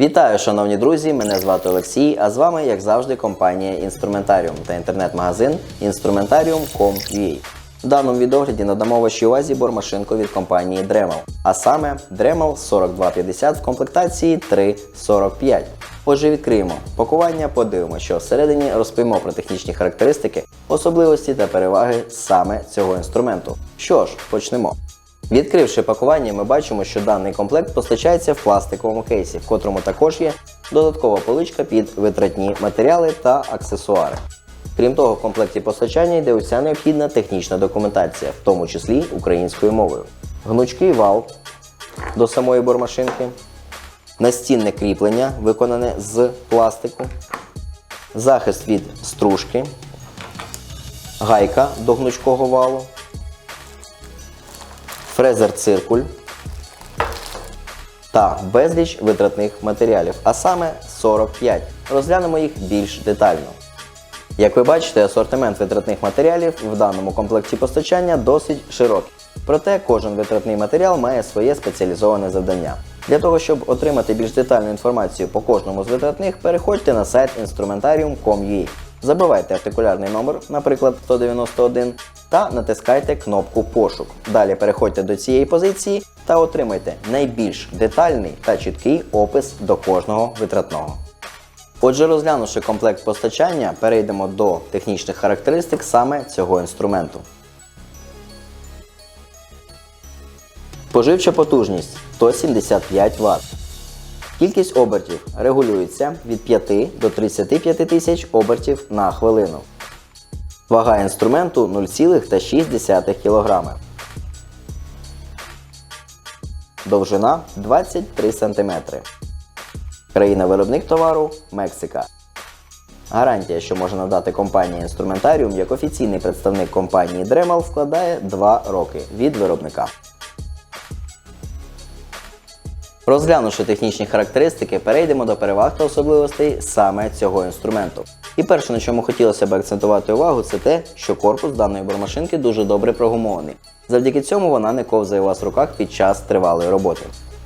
Вітаю, шановні друзі! Мене звати Олексій, а з вами, як завжди, компанія Інструментаріум та інтернет-магазин Instrumentarium.com.ua. В даному відогляді надамо вашій увазі бормашинку від компанії Dremel, а саме Dremel 4250 в комплектації 345. Отже, відкриємо пакування, подивимося, що всередині розповімо про технічні характеристики, особливості та переваги саме цього інструменту. Що ж, почнемо. Відкривши пакування, ми бачимо, що даний комплект постачається в пластиковому кейсі, в котрому також є додаткова поличка під витратні матеріали та аксесуари. Крім того, в комплекті постачання йде уся необхідна технічна документація, в тому числі українською мовою. Гнучкий вал до самої бормашинки, настінне кріплення, виконане з пластику, захист від стружки, гайка до гнучкого валу, фрезер циркуль та безліч витратних матеріалів, а саме 45. Розглянемо їх більш детально. Як ви бачите, асортимент витратних матеріалів в даному комплекті постачання досить широкий. Проте кожен витратний матеріал має своє спеціалізоване завдання. Для того, щоб отримати більш детальну інформацію по кожному з витратних, переходьте на сайт instrumentarium.com.ua. Забивайте артикулярний номер, наприклад 191, та натискайте кнопку Пошук. Далі переходьте до цієї позиції та отримайте найбільш детальний та чіткий опис до кожного витратного. Отже, розглянувши комплект постачання, перейдемо до технічних характеристик саме цього інструменту. Споживча потужність 175 Вт. Кількість обертів регулюється від 5 до 35 тисяч обертів на хвилину. Вага інструменту 0,6 кг. Довжина 23 см. Країна-виробник товару Мексика. Гарантія, що може надати компанія Інструментаріум як офіційний представник компанії Dremel, складає 2 роки від виробника. Розглянувши технічні характеристики, перейдемо до переваг та особливостей саме цього інструменту. І перше, на чому хотілося б акцентувати увагу, це те, що корпус даної бормашинки дуже добре прогумований. Завдяки цьому вона не ковзає у вас в руках під час тривалої роботи.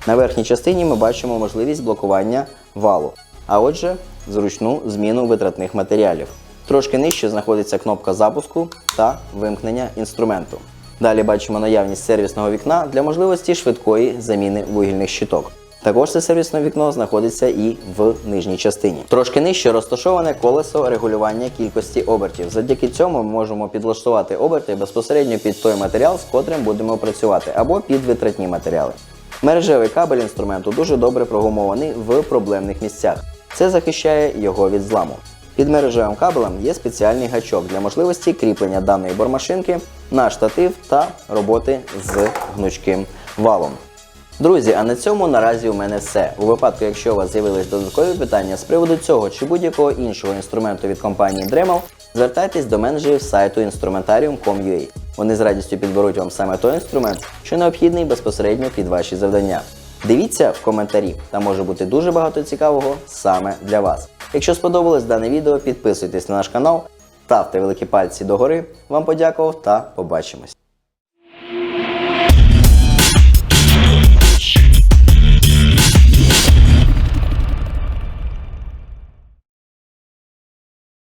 На верхній частині ми бачимо можливість блокування валу, а отже, зручну зміну витратних матеріалів. Трошки нижче знаходиться кнопка запуску та вимкнення інструменту. Далі бачимо наявність сервісного вікна для можливості швидкої заміни вугільних щиток. Також це сервісне вікно знаходиться і в нижній частині. Трошки нижче розташоване колесо регулювання кількості обертів. Завдяки цьому ми можемо підлаштувати оберти безпосередньо під той матеріал, з котрим будемо працювати, або під витратні матеріали. Мережевий кабель інструменту дуже добре прогумований в проблемних місцях. Це захищає його від зламу. Під мережевим кабелем є спеціальний гачок для можливості кріплення даної бормашинки на штатив та роботи з гнучким валом. Друзі, а на цьому наразі у мене все. У випадку, якщо у вас з'явились додаткові питання з приводу цього чи будь-якого іншого інструменту від компанії Dremel, звертайтесь до менеджерів сайту instrumentarium.com.ua. Вони з радістю підберуть вам саме той інструмент, що необхідний безпосередньо під ваші завдання. Дивіться в коментарі, там може бути дуже багато цікавого саме для вас. Якщо сподобалось дане відео, підписуйтесь на наш канал, ставте великі пальці догори. Вам подякував та побачимось.